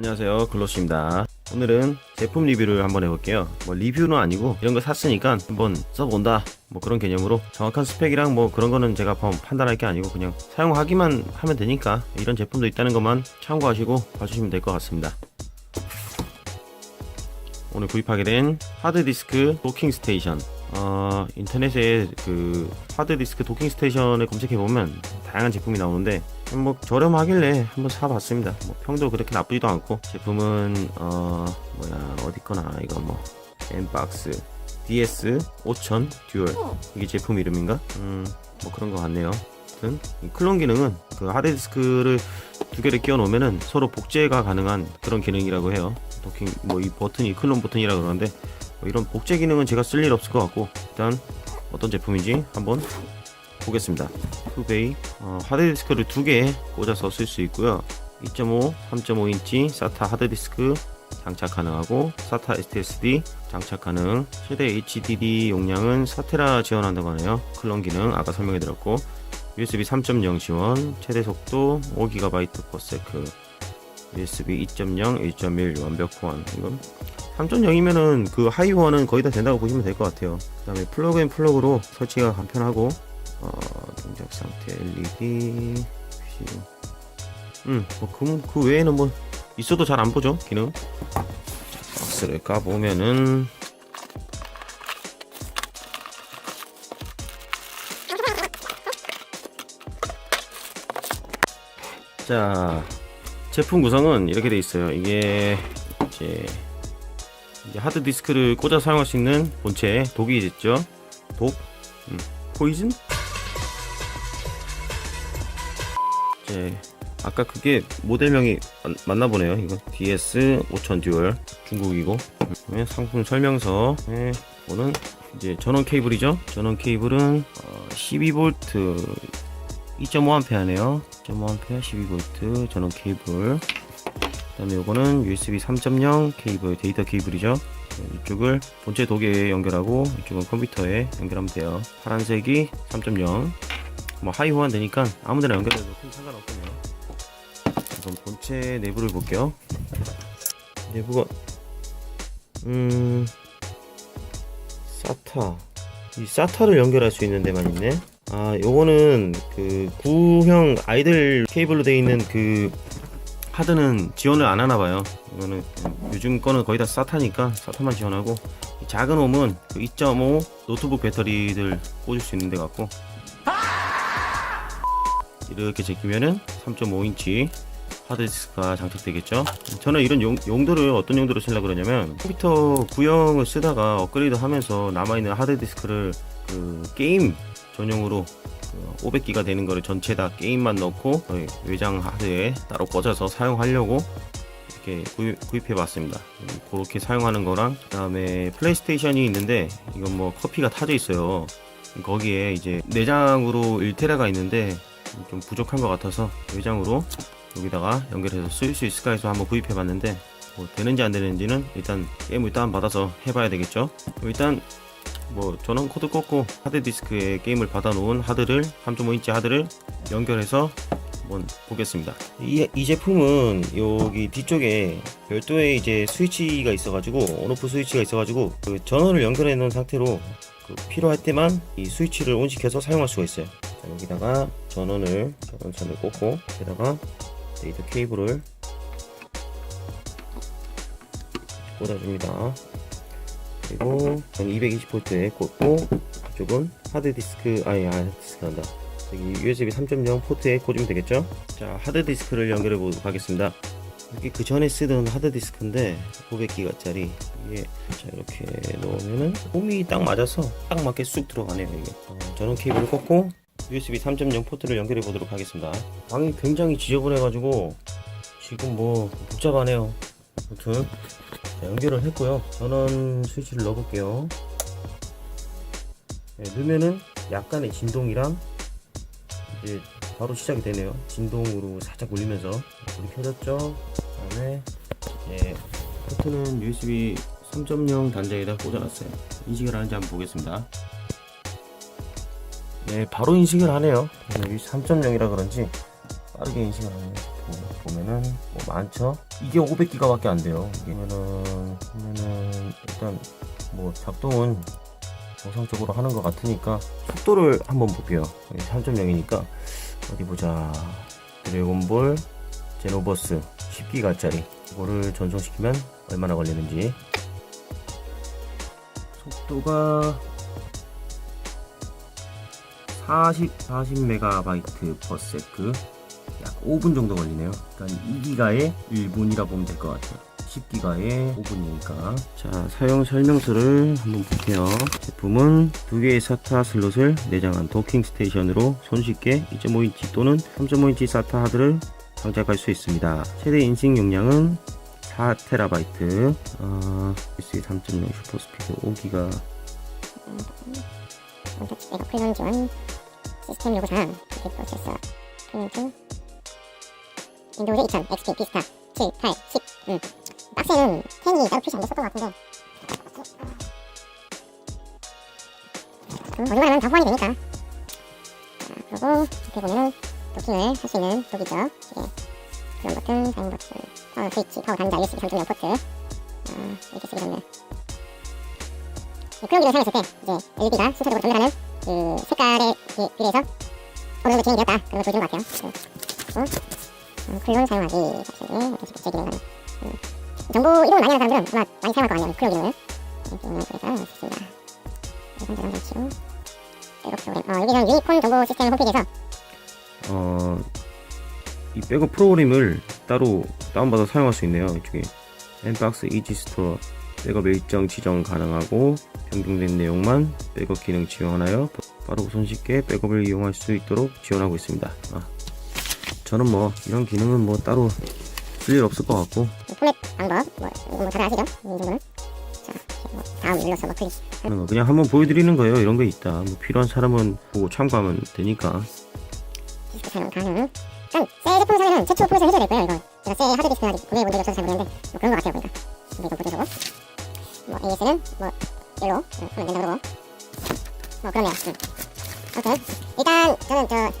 안녕하세요. 글로시입니다. 오늘은 제품 리뷰를 한번 해볼게요. 뭐 리뷰는 아니고 이런 거 샀으니까 한번 써본다. 뭐 그런 개념으로 정확한 스펙이랑 뭐 그런 거는 제가 판- 판단할 게 아니고 그냥 사용하기만 하면 되니까 이런 제품도 있다는 것만 참고하시고 봐주시면 될 것 같습니다. 오늘 구입하게 된 하드디스크 도킹 스테이션. 어, 인터넷에 그 하드디스크 도킹 스테이션을 검색해보면 다양한 제품이 나오는데 뭐 저렴하길래 한번 사봤습니다. 뭐 평도 그렇게 나쁘지도 않고. 제품은 어 뭐야 어디 거나 이거 뭐 엠박스 DS 5000 듀얼. 이게 제품 이름인가? 음뭐 그런 거 같네요. 아무튼 이 클론 기능은 그 하드디스크를 두 개를 끼워 놓으면은 서로 복제가 가능한 그런 기능이라고 해요. 도킹 뭐 이 버튼이 클론 버튼이라 그러는데 뭐 이런 복제 기능은 제가 쓸 일 없을 것 같고 일단 어떤 제품인지 한번 보겠습니다. 투베이 어, 하드디스크를 두 개 꽂아서 쓸 수 있고요. 2.5, 3.5인치 SATA 하드디스크 장착 가능하고 SATA SSD 장착 가능. 최대 HDD 용량은 4테라 지원한다고 하네요. 클론 기능 아까 설명해 드렸고 USB 3.0 지원, 최대 속도 5GB/s, USB 2.0, 1.1 완벽 호환. 이건 3.0이면은 그 하이원은 거의 다 된다고 보시면 될 것 같아요. 그 다음에 플러그 앤 플러그로 설치가 간편하고 어, 동작 상태 LED PC. 음, 뭐 그 그 외에는 뭐 있어도 잘 안 보죠 기능. 자, 박스를 까보면은 자 제품 구성은 이렇게 돼 있어요. 이게 이제 이제 하드 디스크를 꽂아 사용할 수 있는 본체 독이 있죠. 독, 음, 포이즌? 이제 아까 그게 모델명이 맞- 맞나 보네요. 이거 DS 5000 듀얼 중국이고 네, 상품 설명서. 네, 이거는 이제 전원 케이블이죠. 전원 케이블은 어, 12V 2.5A네요. 2.5A 12V 전원 케이블. 그다음에 요거는 USB 3.0 케이블 데이터 케이블이죠. 네, 이쪽을 본체 도구에 연결하고 이쪽은 컴퓨터에 연결하면 돼요. 파란색이 3.0. 뭐 하이 호환 되니까 아무데나 연결해도 큰. 우선 본체 내부를 볼게요. 내부가 음 사타 이 사타를 연결할 수 있는 데만 있네. 아 요거는 그 구형 아이들 케이블로 되어 있는 그 하드는 지원을 안 하나 봐요. 이거는 요즘 거는 거의 다 사타니까 사타만 지원하고 이 작은 홈은 그2.5 노트북 배터리들 꽂을 수 있는 데 같고 이렇게 제끼면은 3.5인치 하드디스크가 장착되겠죠. 저는 이런 용, 용도를 어떤 용도로 쓰려고 그러냐면 컴퓨터 구형을 쓰다가 업그레이드 하면서 남아있는 하드디스크를 그 게임 전용으로 500기가 되는 거를 전체 다 게임만 넣고 외장 하드에 따로 꽂아서 사용하려고 이렇게 구입, 해 봤습니다. 그렇게 사용하는 거랑 그 다음에 플레이스테이션이 있는데 이건 뭐 커피가 타져 있어요. 거기에 이제 내장으로 1테라가 있는데 좀 부족한 것 같아서 외장으로 여기다가 연결해서 쓸 수 있을까 해서 한번 구입해 봤는데 뭐 되는지 안 되는지는 일단 게임을 다운 받아서 해봐야 되겠죠. 일단 뭐 전원 코드 꽂고 하드 디스크에 게임을 받아 놓은 하드를 3.5인치 하드를 연결해서 한번 보겠습니다. 이, 이 제품은 여기 뒤쪽에 별도의 이제 스위치가 있어 가지고 온오프 스위치가 있어 가지고 그 전원을 연결해 놓은 상태로 그 필요할 때만 이 스위치를 온시켜서 사용할 수가 있어요. 자, 여기다가 전원을 전원선을 꽂고 여기다가 데이터 케이블을 꽂아줍니다. 그리고 220V에 꽂고 이쪽은 하드디스크 아니 하드디스크 한다. 여기 USB 3.0 포트에 꽂으면 되겠죠? 자 하드디스크를 연결해 보도록 하겠습니다. 여기 그 전에 쓰던 하드디스크인데 500기가짜리. 이게 자 이렇게 넣으면은 홈이 딱 맞아서 딱 맞게 쑥 들어가네요 이게. 어, 전원 케이블을 꽂고 USB 3.0 포트를 연결해 보도록 하겠습니다 방이 굉장히 지저분해 가지고 지금 뭐 복잡하네요 아무튼 자, 연결을 했고요. 전원 스위치를 넣어볼게요. 네, 넣으면은 약간의 진동이랑 이제 바로 시작이 되네요. 진동으로 살짝 울리면서 불이 켜졌죠. 그 다음에 예, 포트는 USB 3.0 단자에다 꽂아놨어요. 인식을 하는지 한번 보겠습니다. 네, 바로 인식을 하네요. USB 3.0이라 그런지 빠르게 인식을 하네요. 보면은 뭐 많죠? 이게 500기가밖에 안 돼요. 이게면은 그러면은 일단 뭐 작동은 정상적으로 하는 것 같으니까 속도를 한번 볼게요. 3.0이니까 어디 보자. 드래곤볼 제노버스 10기가짜리 이거를 전송시키면 얼마나 걸리는지 속도가 40, 40메가바이트 per 세크 약 5분 정도 걸리네요. 그러니까 2기가에 1분이라 보면 될 것 같아요. 10기가에 5분이니까. 자, 사용 설명서를 한번 볼게요. 제품은 두 개의 SATA 슬롯을 내장한 도킹 스테이션으로 손쉽게 2.5인치 또는 3.5인치 SATA 하드를 장착할 수 있습니다. 최대 인식 용량은 4TB, 어, USB 3.0 슈퍼스피드 5기가 원터치 백업 훈련 지원 시스템 요구사항 기계 프로세서 클린트 윈도우즈 2000 XP 비스타 7, 8, 10 음. 박스에는 캔이 따로 표시 안 됐었던 것 같은데. 그 어디만 하면 다 호환이 되니까. 자, 그리고 이렇게 보면은 도킹을 할 수 있는 독이죠. 이게 그런 버튼, 사인 버튼, 파워 스위치, 파워 단자, USB 전투용 포트. 아, 이렇게 쓰게 됐네. 클로기를 사용했을 때 이제 LED가 순차적으로 전달하는 그 색깔에 비- 비례해서 어느 정도 진행이 되었다. 그런 걸 보여주는 것 같아요. 그리고 음, 클론 사용하기 잠시 이렇게 제 기능을 하는 음. 정보 이동을 많이 하는 사람들은 아마 많이 사용할 것 같네요. 클로 기능을. 프로그램. 어, 어, 이 백업 프로그램을 따로 다운받아 사용할 수 있네요. 이쪽에 엠박스 이지 스토어 백업 일정 지정 가능하고 변경된 내용만 백업 기능 지원하여 빠르고 손쉽게 백업을 이용할 수 있도록 지원하고 있습니다. 아, 저는 뭐 이런 기능은 뭐 따로 쓸 일 없을 것 같고 포맷 방법 뭐뭐 다들 아시죠? 이 정도는 자 이렇게 뭐 다음 눌러서 뭐 클릭 거 그냥 한번 보여드리는 거예요. 이런 거 있다. 뭐 필요한 사람은 보고 참고하면 되니까. 디스크 사용 가능. 전새 제품 사면은 최초 프로세서 해줘야 될 거예요, 이거. 제가 새 하드 디스크 아직 구매해 본 적이 없어서 잘 모르겠는데, 뭐 그런 것 같아요, 보니까. 근데 이거 보조적으로. 뭐, AS는 뭐, 일로, 응, 하면 된다 그러고. 뭐, 그러네요, 응. 아무튼, 일단, 저는 저,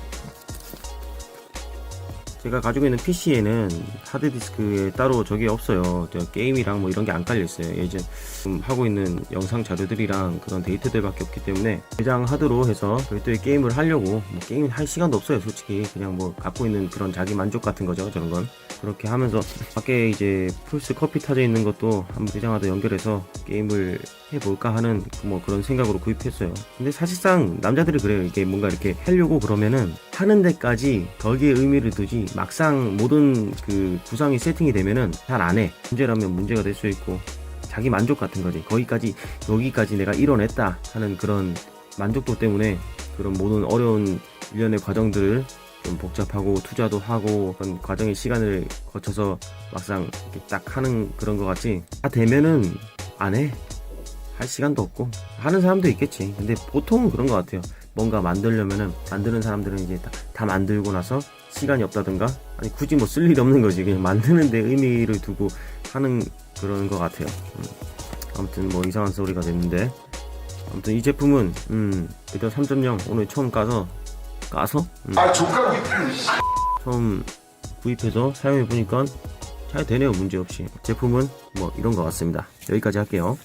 제가 가지고 있는 PC에는 하드디스크에 따로 저게 없어요. 저 게임이랑 뭐 이런 게 안 깔려 있어요. 예전 지금 하고 있는 영상 자료들이랑 그런 데이터들밖에 없기 때문에 대장 하드로 해서 별도의 게임을 하려고 뭐 게임 할 시간도 없어요. 솔직히 그냥 뭐 갖고 있는 그런 자기 만족 같은 거죠. 저런 건 그렇게 하면서 밖에 이제 플스 커피 타져 있는 것도 한번 대장 하드 연결해서 게임을 해볼까 하는 뭐 그런 생각으로 구입했어요. 근데 사실상 남자들이 그래요. 이게 뭔가 이렇게 하려고 그러면은 하는 데까지 거기에 의미를 두지 막상 모든 그 구상이 세팅이 되면은 잘 안 해. 문제라면 문제가 될 수 있고 자기 만족 같은 거지. 거기까지 여기까지 내가 이뤄냈다 하는 그런 만족도 때문에 그런 모든 어려운 일련의 과정들을 좀 복잡하고 투자도 하고 그런 과정의 시간을 거쳐서 막상 딱 하는 그런 것 같지. 다 되면은 안 해. 할 시간도 없고. 하는 사람도 있겠지. 근데 보통은 그런 것 같아요. 뭔가 만들려면은 만드는 사람들은 이제 다, 다 만들고 나서 시간이 없다든가? 아니 굳이 뭐 쓸 일이 없는 거지. 그냥 만드는 데 의미를 두고 하는 그런 것 같아요. 음. 아무튼 뭐 이상한 소리가 됐는데. 아무튼 이 제품은 음 일단 3.0 오늘 처음 까서 까서? 음, 아 족가고 처음 구입해서 사용해 보니까 잘 되네요 문제 없이. 제품은 뭐 이런 것 같습니다. 여기까지 할게요